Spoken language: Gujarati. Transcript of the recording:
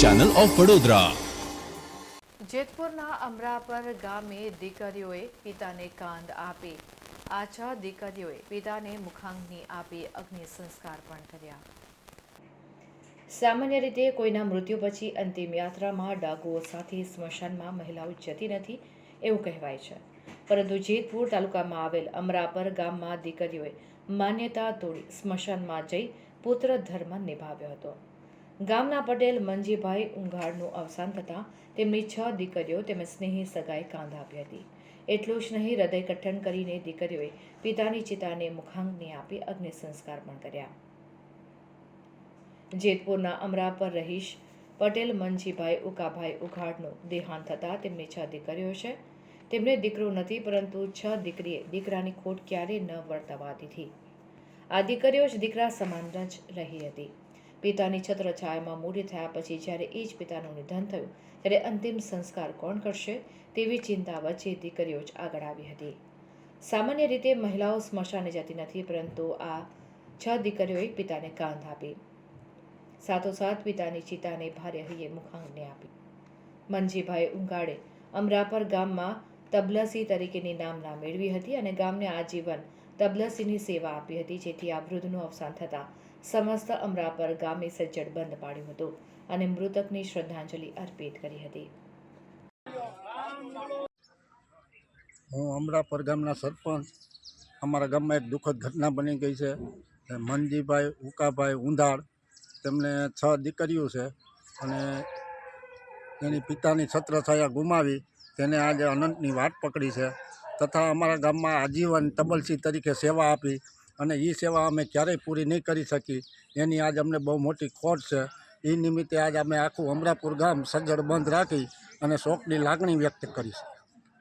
ચેનલ ઓફ વડોદરા જેતપુરના અમરાપર ગામે દીકરીઓએ પિતાને કાંદ આપી. આ છ દીકરીઓએ પિતાને મુખાગ્નિ આપી અગ્નિ સંસ્કાર પણ કર્યા. સામાન્ય રીતે કોઈના મૃત્યુ પછી અંતિમ યાત્રામાં ડાગુઓ સાથે સ્મશાનમાં મહિલાઓ જતી નથી એવું કહેવાય છે. પરંતુ જેતપુર તાલુકામાં આવેલ અમરાપર ગામમાં દીકરીઓએ માન્યતા તોડી સ્મશાનમાં જઈ પુત્ર ધર્મ નિભાવ્યો હતો. ગામના પટેલ મંજીભાઈ ઉંઘાડનું અવસાન થતાં તેમની છ દીકરીઓ તેમજ સ્નેહી સગાઈ કાંધ આપી હતી. એટલું જ નહીં, હૃદય કઠન કરીને દીકરીઓએ પિતાની ચિતાને મુખાંગને આપી અગ્નિ સંસ્કાર પણ કર્યા. જેતપુરના અમરાપર રહીશ પટેલ મંજીભાઈ ઉકાભાઈ ઉઘાડનું દેહાંત થતાં તેમની છ દીકરીઓ છે. તેમને દીકરો નથી, પરંતુ છ દીકરીએ દીકરાની ખોટ ક્યારેય ન વર્તવા દીધી. આ દીકરીઓ જ દીકરા સમાન જ રહી હતી. પિતાની છત્રછાયામાં મૂડી થયા પછી જ્યારે એ જ પિતાનું નિધન થયું, ત્યારે અંતિમ સંસ્કાર કોણ કરશે તેવી ચિંતા વચ્ચે દીકરીઓ જ આગળ આવી હતી. સામાન્ય રીતે મહિલાઓ સ્મશાને જતી નથી, પરંતુ આ છ દીકરીઓએ પિતાને કાંધ આપી. સાથોસાથ પિતાની ચિતાને ભારે હૈયે મુખાગ્નિ આપી. મનજીભાઈ ઉંગાડે અમરાપર ગામમાં તબલસી તરીકેની નામના મેળવી હતી અને ગામને આજીવન તબલસીની સેવા આપી હતી, જેથી આ વૃદ્ધનું અવસાન થતાં સમસ્ત અમરાપર ગામે સજ્જડ બંધ પાડ્યું હતું અને મૃતકની શ્રદ્ધાંજલિ અર્પિત કરી હતી. હું અમરાપર ગામના સરપંચ. અમારા ગામમાં એક દુઃખદ ઘટના બની ગઈ છે. મનજીભાઈ ઉકાભાઈ ઉંધાડ તેમને છ દીકરીઓ છે અને એની પિતાની છત્રછાયા ગુમાવી તેને આજે અનંતની વાટ પકડી છે. તથા અમારા ગામમાં આજીવન તબલસી તરીકે સેવા આપી અને એ સેવા અમે ક્યારેય પૂરી નહીં કરી શકી. એની આજ અમને બહુ મોટી ખોટ છે. એ નિમિત્તે આજ અમે આખું અમરાપુર ગામ સજ્જડ બંધ રાખી અને શોકની લાગણી વ્યક્ત કરી